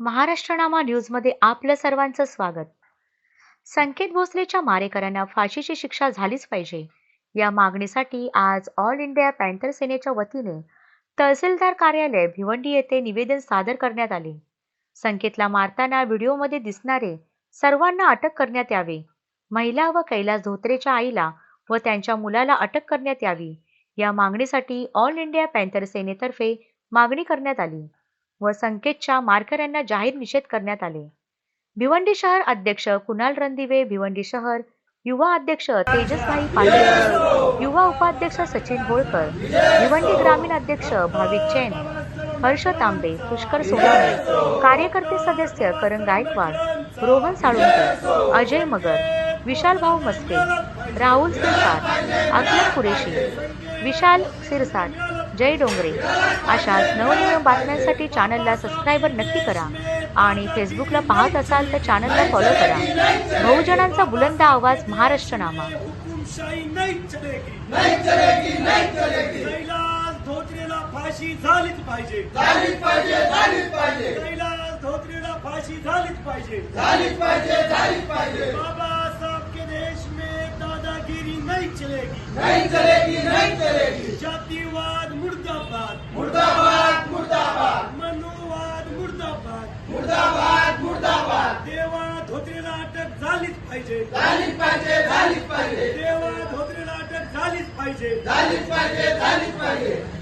महाराष्ट्रनामा न्यूजमध्ये आपलं सर्वांचं स्वागत. संकेत भोसलेच्या मारेकऱ्यांना फाशीची शिक्षा झालीच पाहिजे. या मागणीसाठी आज ऑल इंडिया पॅन्थर सेनेच्या वतीने तहसीलदार कार्यालय भिवंडी येथे निवेदन सादर करण्यात आले. संकेतला मारताना व्हिडिओमध्ये दिसणारे सर्वांना अटक करण्यात यावे. महिला व कैलास धोत्रेच्या आईला व त्यांच्या मुलाला अटक करण्यात यावी. या मागणीसाठी ऑल इंडिया पॅन्थर सेनेतर्फे मागणी करण्यात आली. व संकेतच्या मारकऱ्यांना जाहीर निषेध करण्यात आले. भिवंडी शहर अध्यक्ष कुणाल रणदिवे भिवंडी शहर युवा अध्यक्ष तेजसभाई पाटील युवा उपाध्यक्ष सचिन होळकर भिवंडी ग्रामीण अध्यक्ष भाविक जैन हर्ष तांबे पुष्कर सोनावणे कार्यकर्ते सदस्य करण गायकवाड रोहन साळुंकर अजय मगर विशाल भाऊ मस्के राहुल सिरसाट अखिल कुरेशी विशाल सिरसाट जय डोंगरे अशाच नवनवीन बातम्यांसाठी चॅनलला सबस्क्राईबर नक्की करा आणि फेसबुकला पाहत असाल तर चॅनलला फॉलो करा बहुजनांचा बुलंद आवाज महाराष्ट्र नामा फाशी झालीच पाहिजे झालीच पाहिजे झालीच पाहिजे कैलास धोत्रेला फाशी झालीच पाहिजे झालीच पाहिजे झालीच पाहिजे के देश में दादागिरी नहीं चलेगी नहीं चलेगी नहीं चलेगी जातीवाद मुर्दाबाद. मुर्दाबाद मुर्दाबाद. मनुवाद मुर्दाबाद. मुर्दाबाद मुर्दाबाद. देवा धोत्रेला अटक झालीच पाहिजे. झालीच पाहिजे झालीच पाहिजे. देवा धोत्रेला अटक झालीच पाहिजे. झालीच पाहिजे झालीच पाहिजे.